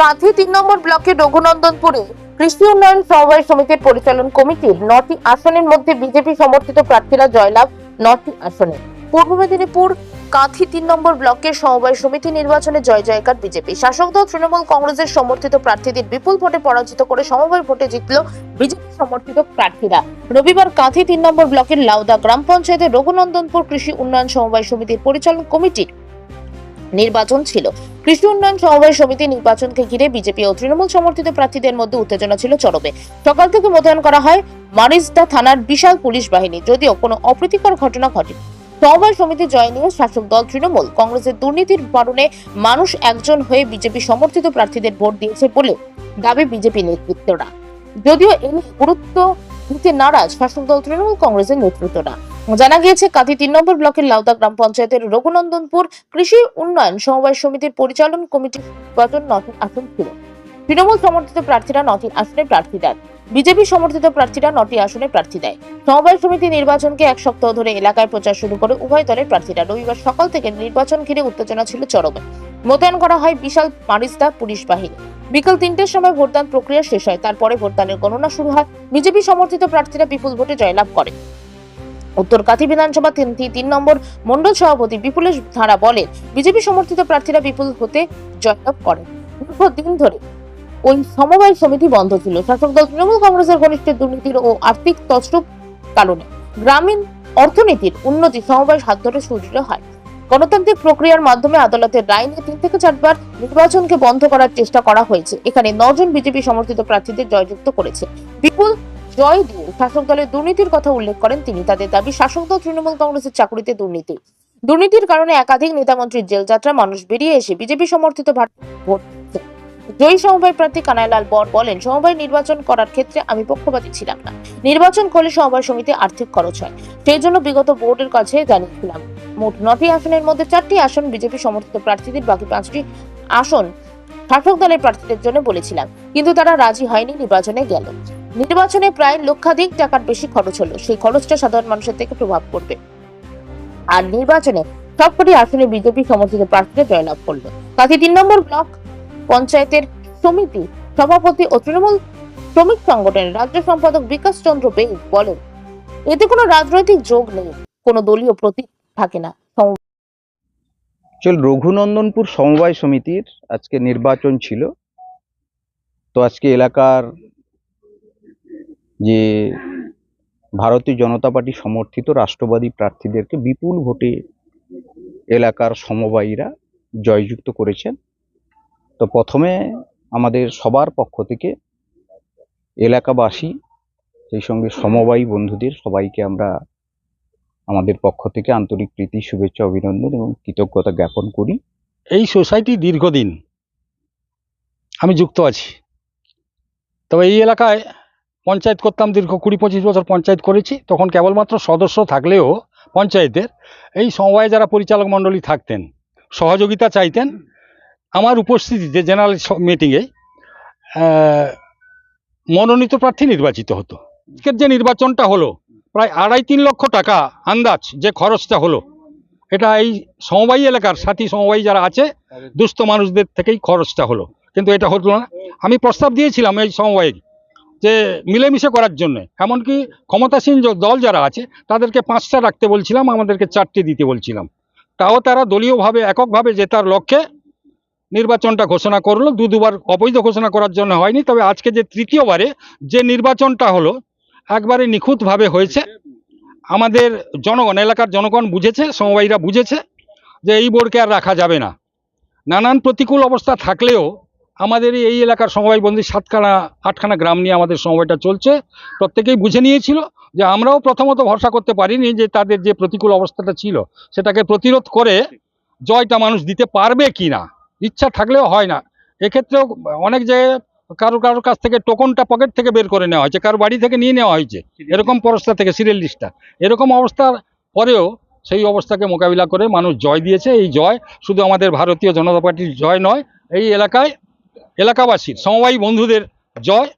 কাঁথি তিন নম্বর ব্লকের রঘুনন্দনপুরে কৃষি উন্নয়ন সমবায় সমিতির পরিচালন কমিটির নটি আসনের মধ্যে বিজেপি সমর্থিত প্রার্থীরা জয়লাভ নটি আসনে। পূর্ব মেদিনীপুর কাঁথি তিন নম্বর ব্লকের সমবায় সমিতি নির্বাচনে জয় জয়কার বিজেপি। শাসক দল তৃণমূল কংগ্রেসের সমর্থিত প্রার্থীদের বিপুল ভোটে পরাজিত করে সমবায় ভোটে জিতল বিজেপি সমর্থিত প্রার্থীরা। রবিবার কাঁথি তিন নম্বর ব্লকের লাউদা গ্রাম পঞ্চায়েতের রঘুনন্দনপুর কৃষি উন্নয়ন সমবায় সমিতির পরিচালন কমিটি নির্বাচন ছিল। কৃষি উন্নয়ন সমবায় সমিতি নির্বাচনকে ঘিরে বিজেপি ও তৃণমূল সমর্থিত প্রার্থীদের মধ্যে উত্তেজনা ছিল চরমে। সকাল থেকে মোতায়েন করা হয় মারিজদা থানার বিশাল পুলিশ বাহিনী, যদিও কোনো অপ্রীতিকর ঘটনা ঘটেনি। সমবায় সমিতি জয় নিয়ে শাসক দল তৃণমূল, কংগ্রেসের দুর্নীতির কারণে মানুষ একজন হয়ে বিজেপি সমর্থিত প্রার্থীদের ভোট দিয়েছে বলে দাবি বিজেপি নেতৃত্বরা। যদিও এ গুরুত্ব দিতে নারাজ শাসক দল তৃণমূল, কংগ্রেসের নেতৃত্বরা। জানা গিয়েছে, কাঁথি তিন নম্বর ব্লকের লাউদা গ্রাম পঞ্চায়েতের রঘুনন্দনপুর কৃষি উন্নয়ন সমবায় সমিতির পরিচালন কমিটির নির্বাচন নতুন আসন ছিল তৃণমূল সমর্থিত প্রার্থীরা নটি আসনে প্রার্থী দেন। বিজেপি সমর্থিত প্রার্থীরা নটি আসনে প্রার্থী দেয়। সমবায় সমিতি নির্বাচনকে এক সপ্তাহ ধরে এলাকায় প্রচার শুরু করে উভয় দলের প্রার্থীরা রবিবার সকাল থেকে নির্বাচন ঘিরে উত্তেজনা ছিল চরমে। মোতায়েন করা হয় বিশাল মারিস্তা পুলিশ বাহিনী। বিকেল তিনটের সময় ভোটদান প্রক্রিয়া শেষ হয়, তারপরে ভোটদানের গণনা শুরু হয়। বিজেপি সমর্থিত প্রার্থীরা বিপুল ভোটে জয়লাভ করে। উত্তর কাথি বিধানসভা তিন তিন নম্বর মন্ডল সভাপতি বিপুলেশ ধারা বলেন, বিজেপি সমর্থিত প্রার্থীরা বিপুল হতে জয়লাভ করেন। দীর্ঘদিন ধরে ওই সমবায় সমিতি বন্ধ ছিল। শাসক দল তৃণমূল কংগ্রেসের ঘনিষ্ঠ দুর্নীতির ও আর্থিক তছরূপ কারণে গ্রামীণ অর্থনীতির উন্নতি সমবায় হাত ধরে সুদৃঢ় হয়। গণতান্ত্রিক প্রক্রিয়ার মাধ্যমে আদালতের রায় নিয়ে তিন থেকে চারবার নির্বাচনকে বন্ধ করার চেষ্টা করা হয়েছে। এখানে নজন বিজেপি সমর্থিত প্রার্থীদের জয়যুক্ত করেছে। বিপুল জয় দিয়ে শাসক দলের দুর্নীতির কথা উল্লেখ করেন তিনি। তাদের দাবি, শাসক দল তৃণমূল কংগ্রেসের চাকুরিতে দুর্নীতি। দুর্নীতির কারণে একাধিক নেতামন্ত্রীর জেলযাত্রা, মানুষ বেরিয়ে এসে বিজেপি সমর্থিত জয়ী সমবায় প্রার্থী কানাইলাল বর বলেন, সমবায় নির্বাচন করার ক্ষেত্রে আমি পক্ষপাতী ছিলাম না। নির্বাচন করলে সমবায় সমিতি আর্থিক খরচ হয়। সেই জন্য বিগত বোর্ডের কাছে জানিয়েছিলাম, মোট নটি আসনের মধ্যে চারটি আসন বিজেপি সমর্থিত প্রার্থীদের, বাকি পাঁচটি আসন শাসক দলের প্রার্থীদের জন্য বলেছিলাম। কিন্তু তারা রাজি হয়নি নির্বাচনে গেল। নির্বাচনে প্রায় লক্ষাধিক টাকার বেশি খরচ হলো। সেই খরচটা সাধারণ মানুষের থেকে প্রভাব পড়বে। আর নির্বাচনে সবকটি আসনে বিজেপি সমর্থিত প্রার্থীরা জয়লাভ করল। তাতে তিন নম্বর ব্লক পঞ্চায়েতের সমিতি সভাপতি ও তৃণমূল শ্রমিক সংগঠনের রাজ্য সম্পাদক বিকাশ চন্দ্র বেই বলেন, এতে কোনো রাজনৈতিক যোগ নেই। কোনো দলীয় প্রতীক থাকে না। চল, রঘুনন্দনপুর সমবায় সমিতির আজকে নির্বাচন ছিল। তো আজকে এলাকার যে ভারতীয় জনতা পার্টি সমর্থিত রাষ্ট্রবাদী প্রার্থীদেরকে বিপুল ভোটে এলাকার সমবায়ীরা জয়যুক্ত করেছেন। তো প্রথমে আমাদের সবার পক্ষ থেকে এলাকাবাসী, সেই সঙ্গে সমবায়ী বন্ধুদের সবাইকে আমরা আমাদের পক্ষ থেকে আন্তরিক প্রীতি, শুভেচ্ছা, অভিনন্দন এবং কৃতজ্ঞতা জ্ঞাপন করি। এই সোসাইটি দীর্ঘদিন আমি যুক্ত আছি। তবে এই এলাকায় পঞ্চায়েত করতাম দীর্ঘ কুড়ি পঁচিশ বছর পঞ্চায়েত করেছি। তখন কেবলমাত্র সদস্য থাকলেও পঞ্চায়েতের এই সমবায়ে যারা পরিচালক মণ্ডলী থাকতেন, সহযোগিতা চাইতেন, আমার উপস্থিতিতে জেনারেল মিটিংয়ে মনোনীত প্রার্থী নির্বাচিত হতো। আজকের যে নির্বাচনটা হলো, প্রায় আড়াই তিন লক্ষ টাকা আন্দাজ যে খরচটা হলো, এটা এই সমবায়ী এলাকার সাথী সমবায়ী যারা আছে, দুস্থ মানুষদের থেকেই খরচটা হলো। কিন্তু এটা হলো না। আমি প্রস্তাব দিয়েছিলাম এই সমবায়ে যে মিলেমিশে করার জন্য। এমনকি ক্ষমতাসীন দল যারা আছে, তাদেরকে পাঁচটা রাখতে বলছিলাম, আমাদেরকে চারটে দিতে বলছিলাম। তাও তারা দলীয়ভাবে, এককভাবে জেতার লক্ষ্যে নির্বাচনটা ঘোষণা করল, দু দুবার অবৈধ ঘোষণা করার জন্য হয়নি, তবে আজকে যে তৃতীয়বারে যে নির্বাচনটা হলো, একবারে নিখুঁতভাবে হয়েছে। আমাদের জনগণ, এলাকার জনগণ বুঝেছে, সমবায়ীরা বুঝেছে যে এই বোর্ডকে আর রাখা যাবে না। নানান প্রতিকূল অবস্থা থাকলেও আমাদের এই এলাকার সমবায় বন্দী সাতখানা, আটখানা গ্রাম নিয়ে আমাদের সময়টা চলছে। প্রত্যেকেই বুঝে নিয়েছিল যে আমরাও প্রথমত ভরসা করতে পারিনি যে তাদের যে প্রতিকূল অবস্থাটা ছিল, সেটাকে প্রতিরোধ করে জয়টা মানুষ দিতে পারবে কি না। ইচ্ছা থাকলেও হয় না। এক্ষেত্রেও অনেক জায়গায় কারও কারোর কাছ থেকে টোকনটা পকেট থেকে বের করে নেওয়া হয়েছে, কারও বাড়ি থেকে নিয়ে নেওয়া হয়েছে, এরকম পরস্তা থেকে সিরিয়াল লিস্টটা। এরকম অবস্থার পরেও সেই অবস্থাকে মোকাবিলা করে মানুষ জয় দিয়েছে। এই জয় শুধু আমাদের ভারতীয় জনতা পার্টির জয় নয়, এই এলাকায় এলাকাবাসীর সমবায়ী বন্ধুদের জয়।